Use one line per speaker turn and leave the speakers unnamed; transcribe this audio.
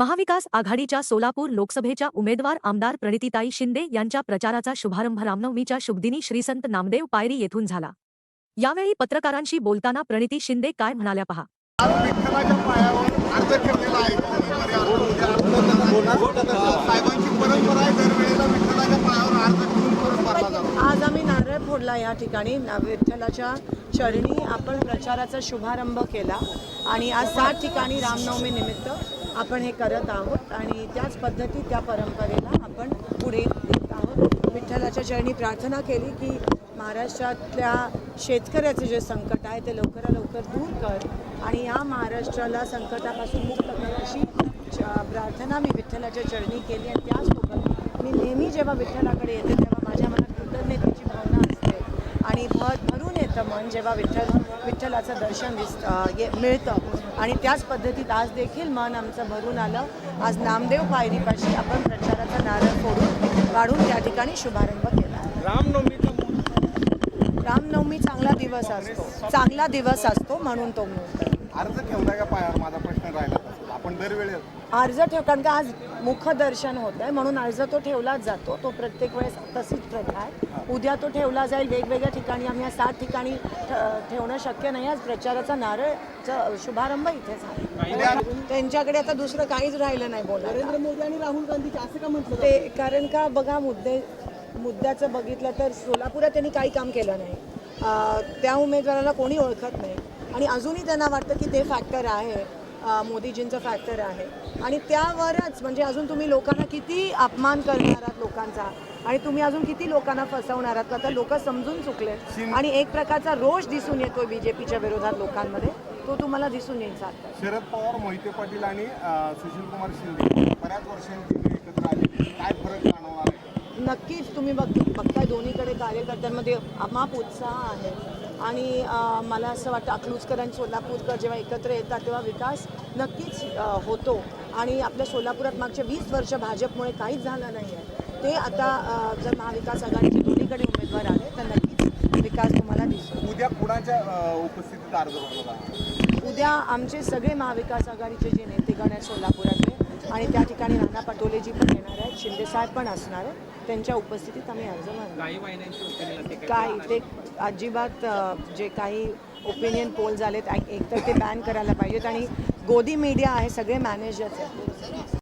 महाविकास आघाडीच्या सोलापूर लोकसभेच्या उमेदवार आमदार प्रणितीताई शिंदे यांच्या प्रचाराचा शुभारंभ रामनवमीच्या शुभदिनी श्रीसंत नामदेव पायरी येथून झाला. यावेळी पत्रकारांशी बोलताना प्रणिती शिंदे काय म्हणाल्या पहा.
आज विठ्ठलाच्या पायावर अर्ज ठेवलेला आहे. साहेबांची परंपरा आहे दरवेळेला विठ्ठलाच्या पायावर अर्ज ठेवून परत भरला जातो.
आज आम्ही नारळ फोडला या ठिकाणी. विठ्ठलाच्या चरणी आपण प्रचाराचा शुभारंभ केला. आणि आज सात ठिकाणी रामनवमी निमित्त आपण हे करत आहोत आणि त्याच पद्धती त्या परंपरेला आपण पुढे देत आहोत. विठ्ठलाच्या चरणी प्रार्थना केली की महाराष्ट्रातल्या शेतकऱ्याचं जे संकट आहे ते लवकरात लवकर दूर कर आणि या महाराष्ट्राला संकटापासून मुक्त कर अशी प्रार्थना मी विठ्ठलाच्या चरणी केली आणि त्याचसोबत मी नेहमी जेव्हा विठ्ठलाकडे येते तेव्हा माझ्या मनात कृतज्ञतेची भावना असते. आणि मत येतं मन जेव्हा विठ्ठल विठ्ठलाचं दर्शन दिस मिळतं आणि त्याच पद्धतीत आज देखील मन आमचं भरून आलं आज नामदेव पायरीपाशी आपण प्रचाराचा नारळ फोडून काढून त्या ठिकाणी शुभारंभ केला आहे.
रामनवमीचा
रामनवमी चांगला दिवस असतो चांगला दिवस असतो म्हणून तो मुहूर्त.
अर्ज ठेवलाय का पायावर माझा प्रश्न राहिला. आपण दरवेळेस.
अर्ज ठेव कारण का आज मुखदर्शन होत आहे म्हणून अर्ज तो ठेवलाच जातो. तो प्रत्येक वेळेस तशीच प्रथा आहे. उद्या तो ठेवला जाईल वेगवेगळ्या ठिकाणी आम्ही या सात ठिकाणी ठ- ठेवणं शक्य नाही. आज प्रचाराचा नारळचा शुभारंभ इथे झाला. त्यांच्याकडे आता दुसरं काहीच राहिलं नाही बोला नरेंद्र मोदी आणि राहुल गांधी असं का म्हटलं ते कारण का बघा मुद्दे मुद्द्याचं बघितलं तर सोलापुरात त्यांनी काही काम केलं नाही. अं, त्या उमेदवाराला कोणी ओळखत नाही. आणि अजूनही त्यांना वाटतं की ते फॅक्टर आहे. मोदीजींचं फॅक्टर आहे. आणि त्यावरच म्हणजे अजून तुम्ही लोकांना किती अपमान करणार आहात लोकांचा? आणि तुम्ही अजून किती लोकांना फसवणार आहात? आता लोक समजून चुकले. आणि एक प्रकारचा रोष दिसून येतोय बीजेपीच्या विरोधात लोकांमध्ये. तो तुम्हाला दिसून येईल
शरद पवार मोहिते पाटील आणि सुशील कुमार शिंदे बऱ्याच वर्षांची ते एकत्र आले काय फरक जाणवणार?
नक्कीच तुम्ही बघ बघताय दोन्हीकडे कार्यकर्त्यांमध्ये अमाप उत्साह आहे. आणि मला असं वाटतं अकलूजकर आणि सोलापूरकर जेव्हा एकत्र येतात तेव्हा विकास नक्कीच होतो. आणि आपल्या सोलापुरात मागच्या वीस वर्ष भाजपमुळे काहीच झालं नाही आहे. ते आता जर महाविकास आघाडीचे दोन्हीकडे उमेदवार आले तर नक्कीच विकास तुम्हाला दिसतो
उद्या कुणाच्या उपस्थितीत अर्ज
उद्या आमचे सगळे महाविकास आघाडीचे जे नेतेगण आहेत सोलापुरातले आणि त्या ठिकाणी नाना पटोलेजी पण येणार आहेत शिंदेसाहेब पण असणार आहेत. त्यांच्या उपस्थितीत आम्ही अर्ज मानणार
काही महिन्यांची ओपिनियन ते
काय ते अजिबात जे काही ओपिनियन पोल झालेत एक तर ते बॅन करायला पाहिजेत. आणि गोदी मीडिया आहे सगळे मॅनेजर्स आहेत.